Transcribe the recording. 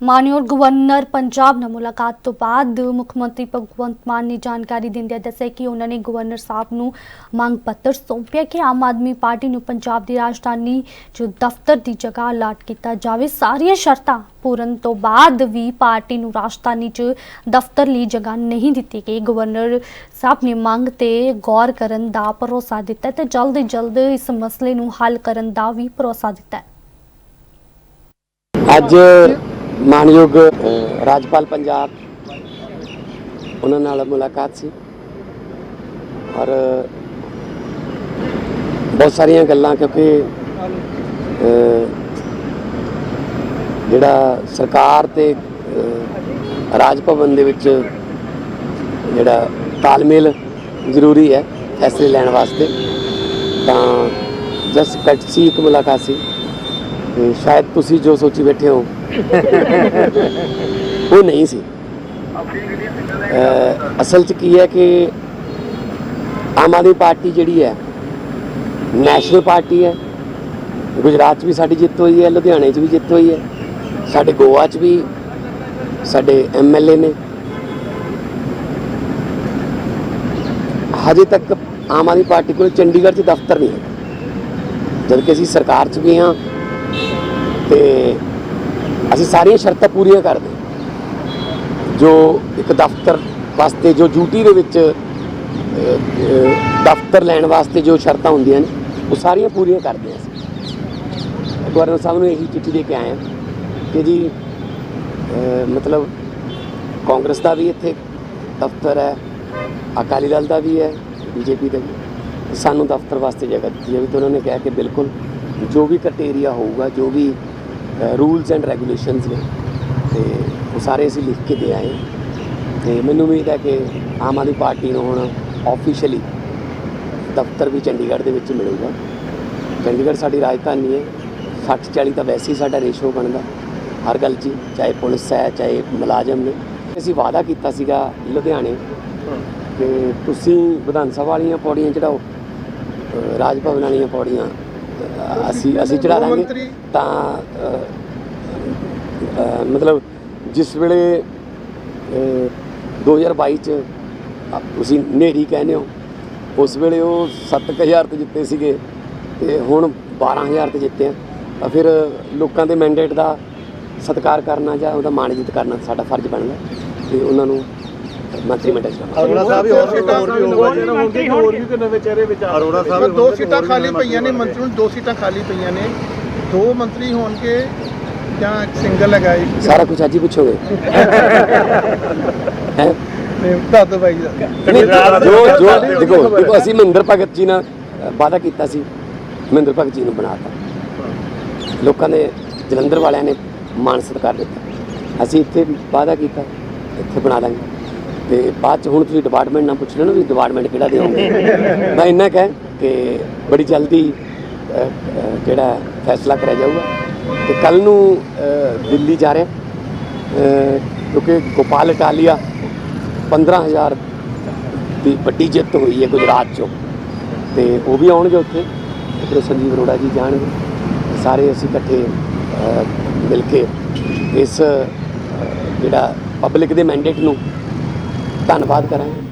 ਮਾਨਯੋਗ ਗਵਰਨਰ ਪੰਜਾਬ ਨਾਲ ਮੁਲਾਕਾਤ ਤੋਂ ਬਾਅਦ ਮੁੱਖ ਮੰਤਰੀ ਭਗਵੰਤ ਮਾਨ ਨੇ ਜਾਣਕਾਰੀ ਦਿੰਦਿਆਂ ਦੱਸਿਆ ਕਿ ਉਹਨਾਂ ਨੇ ਗਵਰਨਰ ਸਾਹਿਬ ਨੂੰ ਮੰਗ ਪੱਤਰ ਸੌਂਪਿਆ ਕਿ ਆਮ ਆਦਮੀ ਪਾਰਟੀ ਨੂੰ ਪੰਜਾਬ ਦੀ ਰਾਜਧਾਨੀ 'ਚ ਦਫ਼ਤਰ ਦੀ ਜਗ੍ਹਾ ਅਲਾਟ ਕੀਤਾ ਜਾਵੇ। ਸਾਰੀਆਂ ਸ਼ਰਤਾਂ ਪੂਰਨ ਤੋਂ ਬਾਅਦ ਵੀ ਪਾਰਟੀ ਨੂੰ ਰਾਜਧਾਨੀ 'ਚ ਦਫ਼ਤਰ ਲਈ ਜਗ੍ਹਾ ਨਹੀਂ ਦਿੱਤੀ ਗਈ। ਗਵਰਨਰ ਸਾਹਿਬ ਨੇ ਮੰਗ ਤੇ ਗੌਰ ਕਰਨ ਦਾ ਭਰੋਸਾ ਦਿੱਤਾ ਤੇ ਜਲਦ ਜਲਦ ਇਸ ਮਸਲੇ ਨੂੰ ਹੱਲ ਕਰਨ ਦਾ ਵੀ ਭਰੋਸਾ ਦਿੱਤਾ ਅੱਜ ਮਾਨਯੋਗ ਰਾਜਪਾਲ ਪੰਜਾਬ, ਉਹਨਾਂ ਨਾਲ ਮੁਲਾਕਾਤ ਸੀ। ਔਰ, ਬਹੁਤ ਸਾਰੀਆਂ ਗੱਲਾਂ ਕਿਉਂਕਿ ਜਿਹੜਾ ਸਰਕਾਰ ਤੇ ਰਾਜ ਭਵਨ ਦੇ ਵਿੱਚ ਜਿਹੜਾ ਤਾਲਮੇਲ ਜ਼ਰੂਰੀ ਹੈ ਫੈਸਲੇ ਲੈਣ ਵਾਸਤੇ, ਤਾਂ ਜਸ ਕਟਸੀ ਇੱਕ ਮੁਲਾਕਾਤ ਸੀ। ਤੇ ਸ਼ਾਇਦ ਤੁਸੀਂ ਜੋ ਸੋਚੀ ਬੈਠੇ ਹੋ ਉਹ ਨਹੀਂ ਸੀ। ਅਸਲ 'ਚ ਕੀ ਹੈ ਕਿ ਆਮ ਆਦਮੀ ਪਾਰਟੀ ਜਿਹੜੀ ਹੈ, ਨੈਸ਼ਨਲ ਪਾਰਟੀ ਹੈ, ਗੁਜਰਾਤ 'ਚ ਵੀ ਸਾਡੀ ਜਿੱਤ ਹੋਈ ਹੈ, ਲੁਧਿਆਣੇ 'ਚ ਵੀ ਜਿੱਤ ਹੋਈ ਹੈ, ਸਾਡੇ ਗੋਆ 'ਚ ਵੀ, ਸਾਡੇ ਐਮਐਲਏ ਨੇ। ਹਜੇ ਤੱਕ ਆਮ ਆਦਮੀ ਪਾਰਟੀ ਕੋਲ ਚੰਡੀਗੜ੍ਹ 'ਚ ਦਫ਼ਤਰ ਨਹੀਂ ਹੈ ਜਦ ਕਿ ਅਸੀਂ ਸਰਕਾਰ 'ਚ ਵੀ ਹਾਂ ਤੇ ਅਸੀਂ ਸਾਰੀਆਂ ਸ਼ਰਤਾਂ ਪੂਰੀਆਂ ਕਰਦੇ ਜੋ ਇੱਕ ਦਫ਼ਤਰ ਵਾਸਤੇ, ਜੋ ਡਿਊਟੀ ਦੇ ਵਿੱਚ ਦਫ਼ਤਰ ਲੈਣ ਵਾਸਤੇ ਜੋ ਸ਼ਰਤਾਂ ਹੁੰਦੀਆਂ ਨੇ, ਉਹ ਸਾਰੀਆਂ ਪੂਰੀਆਂ ਕਰਦੇ ਹਾਂ ਅਸੀਂ। ਗਵਰਨਰ ਸਾਹਿਬ ਨੂੰ ਇਹੀ ਚਿੱਠੀ ਦੇ ਕੇ ਆਏ ਹਾਂ ਕਿ ਜੀ ਮਤਲਬ ਕਾਂਗਰਸ ਦਾ ਵੀ ਇੱਥੇ ਦਫ਼ਤਰ ਹੈ, ਅਕਾਲੀ ਦਲ ਦਾ ਵੀ ਹੈ, ਬੀਜੇਪੀ ਦਾ ਵੀ। ਸਾਨੂੰ ਦਫ਼ਤਰ ਵਾਸਤੇ ਜਗ੍ਹਾ ਦਿੱਤੀ ਵੀ ਤਾਂ ਉਹਨਾਂ ਨੇ ਕਿਹਾ ਕਿ ਬਿਲਕੁਲ ਜੋ ਵੀ ਕ੍ਰਾਈਟੇਰੀਆ ਹੋਊਗਾ, ਜੋ ਵੀ ਰੂਲਸ ਐਂਡ ਰੈਗੂਲੇਸ਼ਨਸ ਨੇ। ਤੇ ਉਹ ਸਾਰੇ ਅਸੀਂ ਲਿਖ ਕੇ ਦੇ ਆਏ। ਤੇ ਮੈਨੂੰ ਉਮੀਦ ਹੈ ਕਿ ਆਮ ਆਦਮੀ ਪਾਰਟੀ ਨੂੰ ਹੁਣ ਆਫੀਸ਼ੀਅਲੀ ਦਫ਼ਤਰ ਵੀ ਚੰਡੀਗੜ੍ਹ ਦੇ ਵਿੱਚ ਮਿਲੂਗਾ। ਚੰਡੀਗੜ੍ਹ ਸਾਡੀ ਰਾਜਧਾਨੀ ਹੈ। 60 40 ਤਾਂ ਵੈਸੇ ਹੀ ਸਾਡਾ ਰੇਸ਼ੋ ਬਣਦਾ। ਹਰ ਗੱਲ 'ਚ ਚਾਹੇ ਪੁਲਿਸ ਹੈ ਚਾਹੇ ਮੁਲਾਜ਼ਮ ਨੇ। ਅਸੀਂ ਵਾਅਦਾ ਕੀਤਾ ਸੀਗਾ ਲੁਧਿਆਣੇ। ਕਿ ਤੁਸੀਂ ਵਿਧਾਨ ਸਭਾ ਵਾਲੀਆਂ ਪੌੜੀਆਂ ਚੜਾਓ ਰਾਜ ਭਵਨ ਵਾਲੀਆਂ ਪੌੜੀਆਂ। ਅਸੀਂ ਅਸੀਂ ਚੜਾ ਦਾਂਗੇ। ਤਾਂ ਅ, ਅ, ਮਤਲਬ ਜਿਸ ਵੇਲੇ ਅ, 2022 ਚ ਆ ਤੁਸੀਂ ਨੇਰੀ ਕਹਿੰਦੇ ਹੋ ਉਸ ਵੇਲੇ ਉਹ 7000 ਤੇ ਜਿੱਤੇ ਸੀਗੇ ਤੇ ਹੁਣ 12000 ਤੇ ਜਿੱਤੇ ਆ। ਤਾਂ ਫਿਰ ਲੋਕਾਂ ਦੇ ਮੈਂਡੇਟ ਦਾ ਸਤਿਕਾਰ ਕਰਨਾ ਜਾਂ ਉਹਦਾ ਮਾਣਜਿਤ ਕਰਨਾ ਸਾਡਾ ਫਰਜ਼ ਬਣਦਾ ਤੇ ਉਹਨਾਂ ਨੂੰ ਮੰਤਰੀ ਮੰਡਲ ਚ। ਅਰੋੜਾ ਸਾਹਿਬ ਵੀ ਹੋਰ ਹੋਰ ਵੀ ਹੋਊਗਾ ਜਿਹੜਾ ਹੁਣ ਕਿ ਹੋਰ ਵੀ ਕੋਈ ਨਵੇਂ ਚਿਹਰੇ ਵਿਚਾਰ ਅਰੋੜਾ ਸਾਹਿਬ ਦੋ ਸੀਟਾਂ ਖਾਲੀ ਪਈਆਂ ਨੇ ਮੰਤਰੀ ਨੂੰ ਦੋ ਸੀਟਾਂ ਖਾਲੀ ਪਈਆਂ ਨੇ। ਦੋ ਮੰਤਰੀ ਹੋਣਗੇ ਜਾਂ ਸਿੰਗਲ ਹੈਗਾ ਇੱਕ। ਸਾਰਾ ਕੁਝ ਅੱਜ ਹੀ ਪੁੱਛੋਗੇ? ਹੈ? ਨੇ ਦੱਸ ਦਿਓ ਬਾਈ ਦਾ ਨਹੀਂ ਜੋ ਜੋ ਦੇਖੋ ਦੇਖੋ ਅਸੀਂ ਮਹਿੰਦਰ ਭਗਤ ਜੀ ਨਾਲ ਵਾਅਦਾ ਕੀਤਾ ਸੀ। ਮਹਿੰਦਰ ਭਗਤ ਜੀ ਨੂੰ ਬਣਾਤਾ। ਲੋਕਾਂ ਨੇ ਜਲੰਧਰ ਵਾਲਿਆਂ ਨੇ ਮਾਣ ਸਤਿਕਾਰ ਦਿੱਤਾ। ਅਸੀਂ ਇੱਥੇ ਵੀ ਵਾਅਦਾ ਕੀਤਾ ਇੱਥੇ ਬਣਾ ਦਾਂਗੇ। ਤੇ ਬਾਅਦ ਚ ਹੁਣ ਤੁਸੀਂ ਡਿਪਾਰਟਮੈਂਟ ਨਾਲ ਪੁੱਛ ਨਾ ਵੀ ਡਿਪਾਰਟਮੈਂਟ ਕਿਹੜਾ ਦਿਓਗੇ ਮੈਂ ਇੰਨਾ ਕਹਿ ਕਿ ਬੜੀ ਜਲਦੀ ਜਿਹੜਾ ਫੈਸਲਾ ਕਰਿਆ ਜਾਊਗਾ। ਤੇ ਕੱਲ ਨੂੰ ਦਿੱਲੀ ਜਾ ਰਹੇ। ਕਿਉਂਕਿ ਗੋਪਾਲ ਇਟਾਲੀਆ 15000 ਦੀ ਵੱਡੀ ਜਿੱਤ ਹੋਈ ਹੈ ਗੁਜਰਾਤ ਚੋਂ। ਤੇ ਉਹ ਵੀ ਆਉਣਗੇ ਉੱਥੇ। ਇੱਧਰੋਂ ਸੰਜੀਵ ਅਰੋੜਾ ਜੀ ਜਾਣਗੇ। ਸਾਰੇ ਅਸੀਂ ਇਕੱਠੇ ਮਿਲ ਕੇ ਇਸ ਜਿਹੜਾ ਪਬਲਿਕ ਦੇ ਮੈਂਡੇਟ ਨੂੰ ਧੰਨਵਾਦ ਕਰਾਂਗੇ।